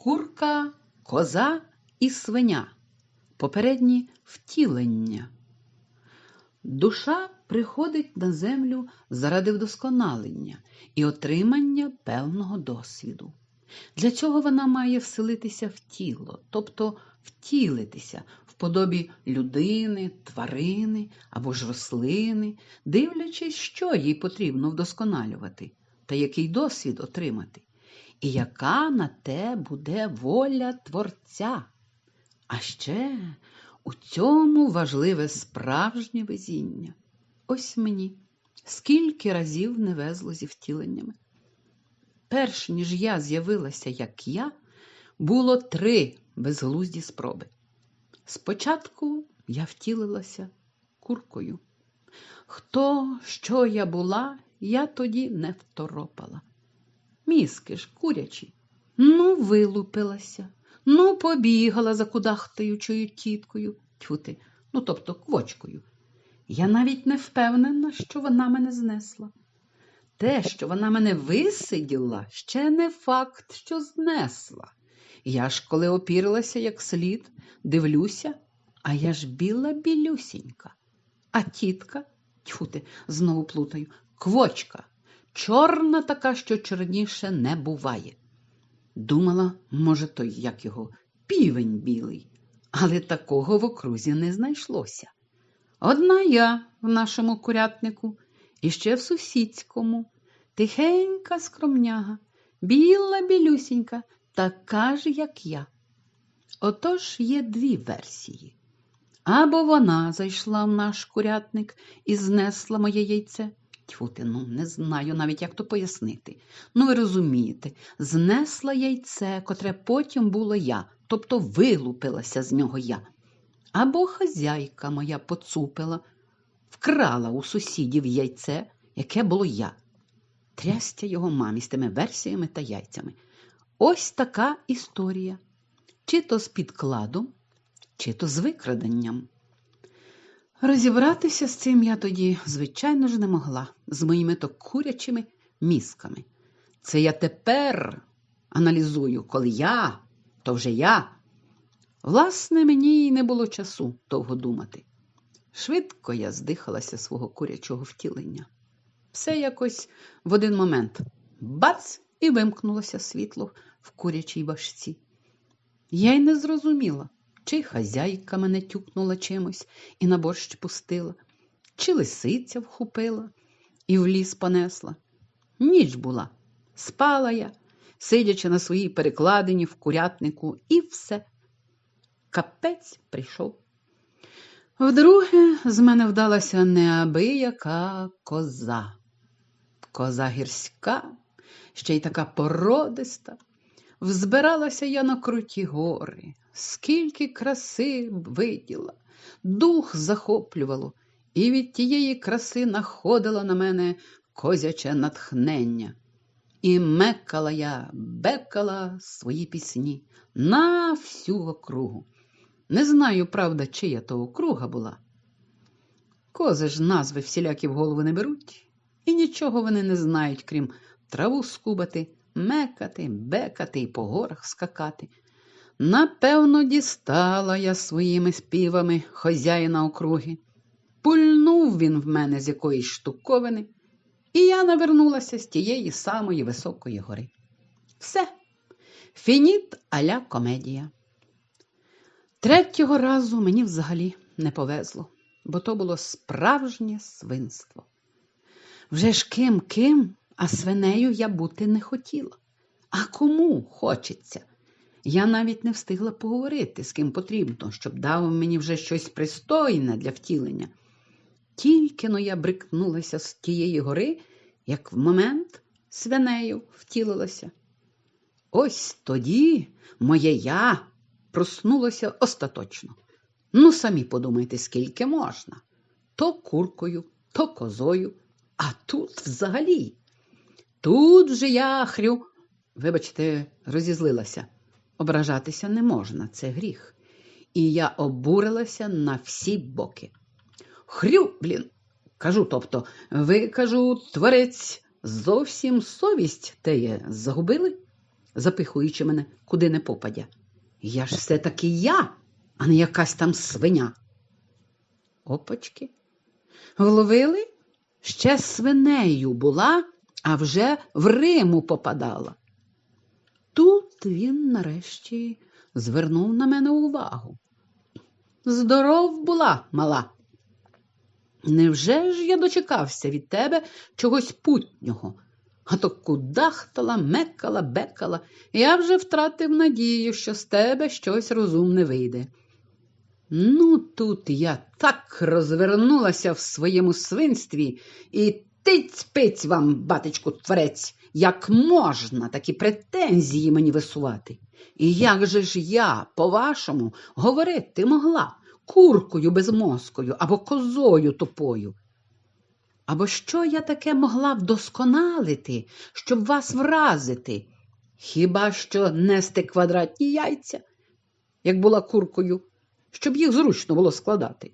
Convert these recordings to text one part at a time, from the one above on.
Курка, коза і свиня. Попередні втілення. Душа приходить на землю заради вдосконалення і отримання певного досвіду. Для цього вона має вселитися в тіло, тобто втілитися в подобі людини, тварини або ж рослини, дивлячись, що їй потрібно вдосконалювати та який досвід отримати, і яка на те буде воля Творця. А ще у цьому важливе справжнє везіння. Ось мені скільки разів не везло зі втіленнями. Перш ніж я з'явилася як я, було три безглузді спроби. Спочатку я втілилася куркою. Хто, що я була, я тоді не второпала. Мізки ж курячі. Ну, вилупилася, ну, побігала за кудахтаючою тіткою, тьфути, ну, тобто квочкою. Я навіть не впевнена, що вона мене знесла. Те, що вона мене висиділа, ще не факт, що знесла. Я ж, коли опірилася як слід, дивлюся, а я ж біла білюсінька. А тітка, тьфу знову плутаю, квочка, чорна така, що чорніше не буває. Думала, може, той, як його, півень білий, але такого в окрузі не знайшлося. Одна я в нашому курятнику і ще в сусідському, тихенька скромняга, біла білюсінька, така ж, як я. Отож є дві версії. Або вона зайшла в наш курятник і знесла моє яйце. Тьфу ти, ну не знаю навіть, як то пояснити. Ну, ви розумієте, знесла яйце, котре потім було я, тобто вилупилася з нього я. Або хазяйка моя поцупила, вкрала у сусідів яйце, яке було я. Трястя його мамі з тими версіями та яйцями. Ось така історія. Чи то з підкладом, чи то з викраденням. Розібратися з цим я тоді, звичайно ж, не могла, з моїми то курячими мізками. Це я тепер аналізую, коли я, то вже я. Власне, мені й не було часу довго думати. Швидко я здихалася свого курячого втілення. Все якось в один момент бац і вимкнулося світло в курячій башці. Я й не зрозуміла, чи хазяйка мене тюкнула чимось і на борщ пустила, чи лисиця вхопила і в ліс понесла. Ніч була, спала я, сидячи на своїй перекладині в курятнику, і все. Капець прийшов. Вдруге з мене вдалася неабияка коза. Коза гірська, ще й така породиста. Взбиралася я на круті гори, скільки краси виділа, дух захоплювало, і від тієї краси находило на мене козяче натхнення. І мекала я, бекала свої пісні на всю округу. Не знаю, правда, чия то округа була. Кози ж назви всілякі в голову не беруть, і нічого вони не знають, крім траву скубати, мекати, бекати і по горах скакати. Напевно, дістала я своїми співами хозяїна округи. Пульнув він в мене з якоїсь штуковини, і я навернулася з тієї самої високої гори. Все, фініт аля комедія. Третього разу мені взагалі не повезло, бо то було справжнє свинство. Вже ж ким ким, а свинею я бути не хотіла. А кому хочеться? Я навіть не встигла поговорити, з ким потрібно, щоб дав мені вже щось пристойне для втілення. Тільки но я брикнулася з тієї гори, як в момент свинею втілилася. Ось тоді моє я проснулося остаточно. Ну, самі подумайте, скільки можна. То куркою, то козою, а тут взагалі. Тут же я хрю, вибачте, розізлилася. Ображатися не можна, це гріх. І я обурилася на всі боки. Хрю, блін, кажу, тобто, ви кажу, творець, зовсім совість теє загубили? запихуючи мене куди не попадя. Я ж все таки я, а не якась там свиня. Опачки. Вловили? Ще свинею була, а вже в Риму попадала. Тут він нарешті звернув на мене увагу. Здоров була, мала. Невже ж я дочекався від тебе чогось путнього? А то кудахтала, мекала, бекала, я вже втратив надію, що з тебе щось розумне вийде. Ну, тут я так розвернулася в своєму свинстві і тиць-пиць вам, батечку творець, як можна такі претензії мені висувати. І як же ж я, по-вашому, говорити могла куркою безмозкою або козою тупою? Або що я таке могла вдосконалити, щоб вас вразити? Хіба що нести квадратні яйця, як була куркою, щоб їх зручно було складати,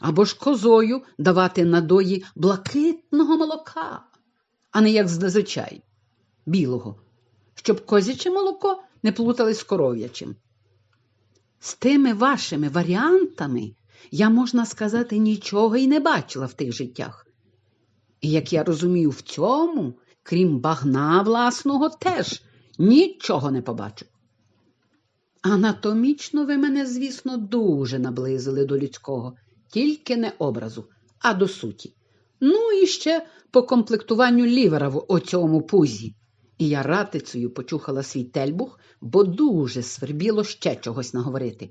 або ж козою давати надої блакитного молока, а не як зазвичай білого, щоб козяче молоко не плутались з коров'ячим. З тими вашими варіантами я, можна сказати, нічого і не бачила в тих життях. І як я розумію, в цьому, крім багна власного, теж нічого не побачу. Анатомічно ви мене, звісно, дуже наблизили до людського, тільки не образу, а до суті. Ну і ще по комплектуванню лівера в оцьому пузі. І я ратицею почухала свій тельбух, бо дуже свербіло ще чогось наговорити.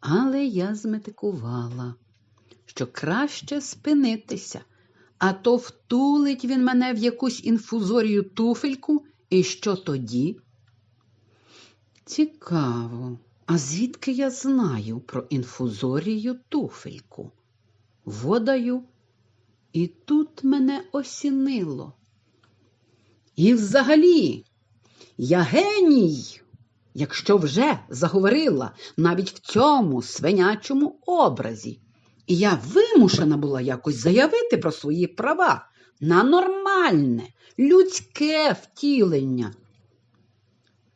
Але я зметикувала, що краще спинитися, а то втулить він мене в якусь інфузорію туфельку, і що тоді? Цікаво, а звідки я знаю про інфузорію туфельку? Водаю, і тут мене осінило. І взагалі, я геній, якщо вже заговорила навіть в цьому свинячому образі. І я вимушена була якось заявити про свої права на нормальне, людське втілення.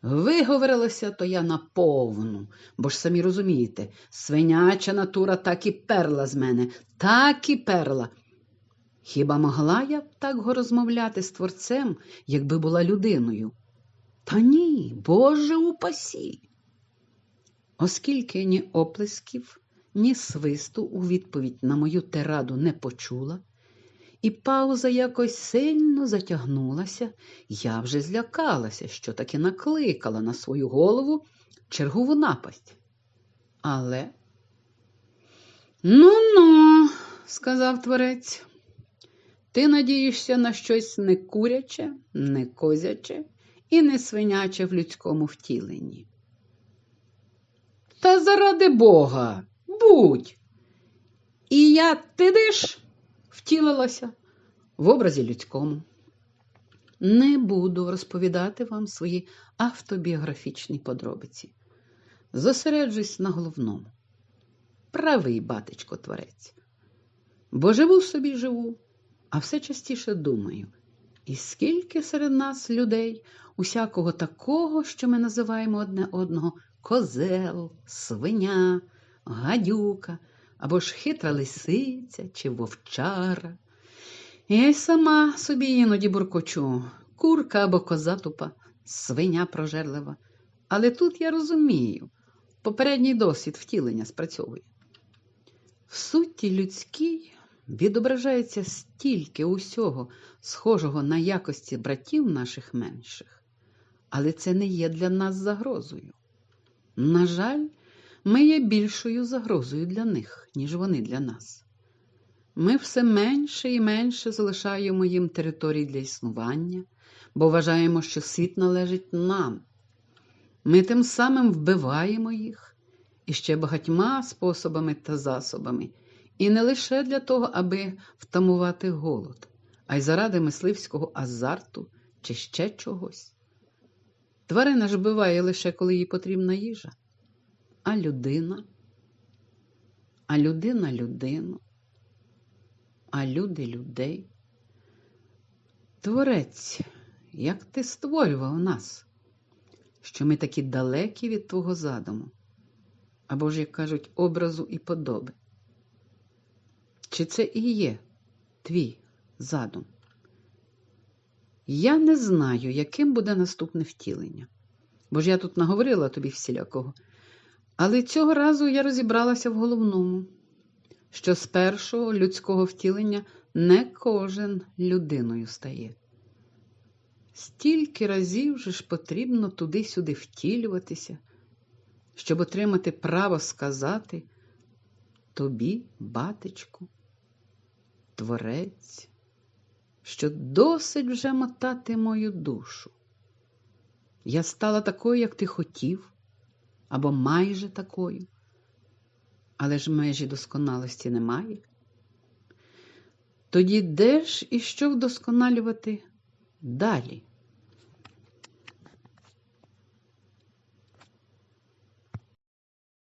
Виговорилася то я наповну, бо ж самі розумієте, свиняча натура так і перла з мене, так і перла. Хіба могла я так розмовляти з творцем, якби була людиною? Та ні, Боже упасі. Оскільки ні оплесків, ні свисту у відповідь на мою тираду не почула, і пауза якось сильно затягнулася, я вже злякалася, що таки накликала на свою голову чергову напасть. Але, ну ну, сказав творець, ти надієшся на щось не куряче, не козяче і не свиняче в людському втіленні. Та заради Бога, будь. І я тидиш втілилася в образі людському. Не буду розповідати вам свої автобіографічні подробиці. Зосереджусь на головному. Правий батечко творець. Бо живу собі живу, а все частіше думаю. І скільки серед нас людей, усякого такого, що ми називаємо одне одного козел, свиня, гадюка або ж хитра лисиця чи вовчара. Я й сама собі іноді буркочу, курка або коза тупа, свиня прожерлива. Але тут я розумію, попередній досвід втілення спрацьовує. В суті людській відображається стільки усього, схожого на якості братів наших менших, але це не є для нас загрозою. На жаль, ми є більшою загрозою для них, ніж вони для нас. Ми все менше і менше залишаємо їм територій для існування, бо вважаємо, що світ належить нам. Ми тим самим вбиваємо їх і ще багатьма способами та засобами, і не лише для того, аби втамувати голод, а й заради мисливського азарту чи ще чогось. Тварина ж биває лише коли їй потрібна їжа а людина, а людина людину, а люди людей. Творець, як ти створював нас? що ми такі далекі від твого задуму, або ж, як кажуть, образу і подоби? Чи це і є твій задум? Я не знаю, яким буде наступне втілення, бо ж я тут наговорила тобі всілякого. Але цього разу я розібралася в головному, що з першого людського втілення не кожен людиною стає. Стільки разів же ж потрібно туди-сюди втілюватися, щоб отримати право сказати тобі, батечку, творець, що досить вже мотати мою душу. Я стала такою, як ти хотів, або майже такою, але ж межі досконалості немає. Тоді де ж і що вдосконалювати далі?